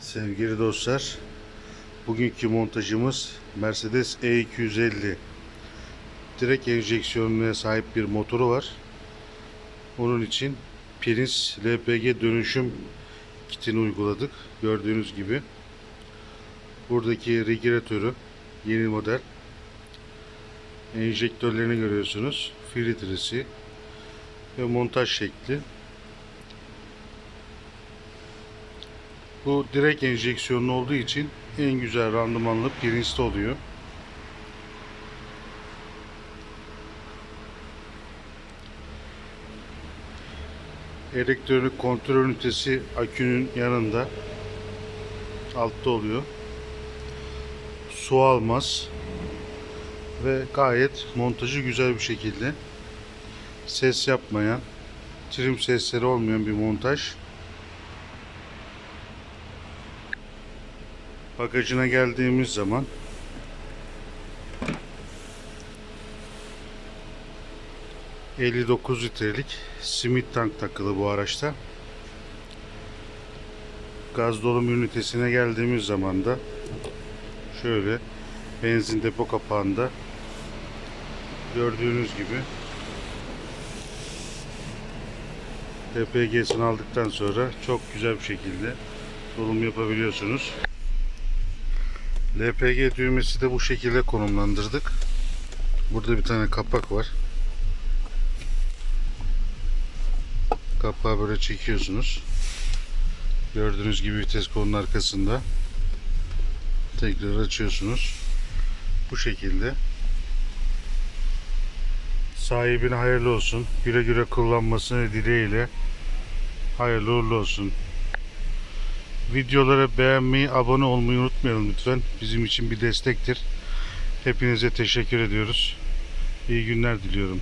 Sevgili dostlar, bugünkü montajımız Mercedes E250 direkt enjeksiyonuna sahip bir motoru var. Onun için Prince LPG dönüşüm kitini uyguladık. Gördüğünüz gibi. Buradaki regülatörü yeni model. Enjektörlerini görüyorsunuz. Filtresi ve montaj şekli. Bu direkt enjeksiyonlu olduğu için en güzel randımanlı Prince'de oluyor. Elektronik kontrol ünitesi akünün yanında altta oluyor. Su almaz ve gayet montajı güzel bir şekilde ses yapmayan, trim sesleri olmayan bir montaj. Bagajına geldiğimiz zaman ...59 litrelik simit tank takılı bu araçta. Gaz dolum ünitesine geldiğimiz zaman da... ...şöyle benzin depo kapağında... ...gördüğünüz gibi... LPG'sini aldıktan sonra çok güzel bir şekilde dolum yapabiliyorsunuz. LPG düğmesi de bu şekilde konumlandırdık. Burada bir tane kapak var. Kapağı böyle çekiyorsunuz. Gördüğünüz gibi vites kolunun arkasında. Tekrar açıyorsunuz. Bu şekilde. Sahibine hayırlı olsun. Güle güle kullanmasını dileğiyle. Hayırlı uğurlu olsun. Videoları beğenmeyi, abone olmayı unutmayalım lütfen. Bizim için bir destektir. Hepinize teşekkür ediyoruz. İyi günler diliyorum.